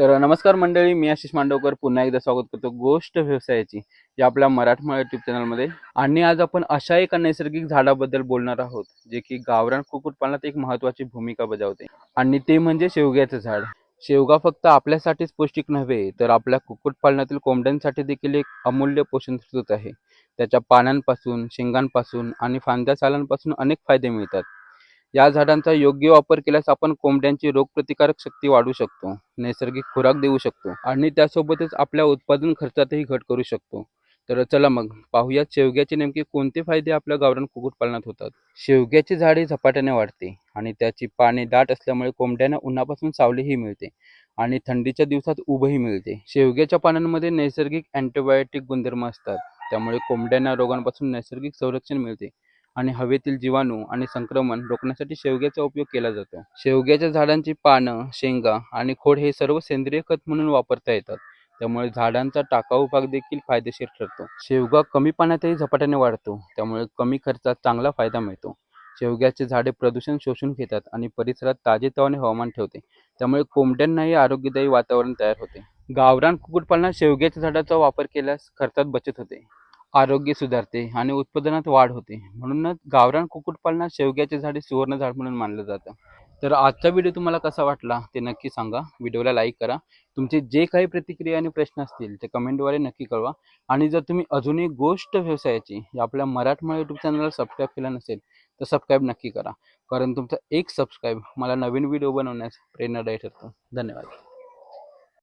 तर नमस्कार मंडळी मी आशिष मांडवकर पुन्हा एकदा स्वागत करतो गोष्ट व्यवसायाची या आपल्या मराठमोळ्या युट्यूब चॅनलमध्ये आणि आज आपण अशा एका नैसर्गिक झाडाबद्दल बोलणार आहोत जे की गावरान कुक्कुटपालनात एक महत्त्वाची भूमिका बजावते. आणि ते म्हणजे शेवग्याचं झाड. शेवगा फक्त आपल्यासाठीच पौष्टिक नव्हे तर आपल्या कुक्कुटपालनातील कोंबड्यांसाठी देखील एक अमूल्य पोषण स्रोत आहे. त्याच्या पानांपासून शेंगांपासून आणि फांद्या सालांपासून अनेक फायदे मिळतात. या झाडांचा योग्य वापर केल्यास आपण कोंबड्यांची रोगप्रतिकारक शक्ती वाढवू शकतो नैसर्गिक खुराक देऊ शकतो आणि त्यासोबतच आपल्या उत्पादन खर्चातही घट करू शकतो. तर चला मग पाहूया शेवग्याचे नेमके कोणते फायदे आपल्या गावरान कुक्कुटपालनात होतात. शेवग्याची झाडे झपाट्याने वाढते आणि त्याची पाने दाट असल्यामुळे कोंबड्यांना उन्हापासून सावलीही मिळते आणि थंडीच्या दिवसात उभंही मिळते. शेवग्याच्या पानांमध्ये नैसर्गिक अँटीबायोटिक गुणधर्म असतात त्यामुळे कोंबड्यांना रोगांपासून नैसर्गिक संरक्षण मिळते. आणि हवेतील जीवाणू आणि संक्रमण रोखण्यासाठी शेवग्याचा उपयोग केला जातो. शेवग्याच्या झाडांची पानं शेंगा आणि खोड हे सर्व सेंद्रिय खत म्हणून वापरता येतात. त्यामुळे झाडांचा टाकाऊ भाग देखील फायदेशीर ठरतो. शेवगा कमी पाण्यातही झपाट्याने वाढतो. त्यामुळे कमी खर्चात चांगला फायदा मिळतो. शेवग्याचे झाडे प्रदूषण शोषून घेतात आणि परिसरात ताजेतवाने हवामान ठेवते. त्यामुळे कोंबड्यांनाही आरोग्यदायी वातावरण तयार होते. गावरान कुक्कुटपालनात शेवग्याच्या झाडाचा वापर केल्यास खर्चात बचत होते. आरोग्य सुधारते आणि उत्पादनात वाढ होते. म्हणूनच गावरान कुक्कुटपालनात शेवग्याचे झाडे सुवर्ण झाड म्हणून मानलं जातं. तर आजचा व्हिडिओ तुम्हाला कसा वाटला ते नक्की सांगा. व्हिडिओला लाईक करा. तुमचे जे काही प्रतिक्रिया आणि प्रश्न असतील ते कमेंटद्वारे नक्की कळवा. आणि जर तुम्ही अजूनही गोष्ट व्यवसायाची आपल्या मराठमोळ्या यूट्यूब चॅनलला सबस्क्राईब केलं नसेल तर सबस्क्राईब नक्की करा. कारण तुमचा एक सबस्क्राईब मला नवीन व्हिडिओ बनवण्यास प्रेरणादायी ठरतो. धन्यवाद.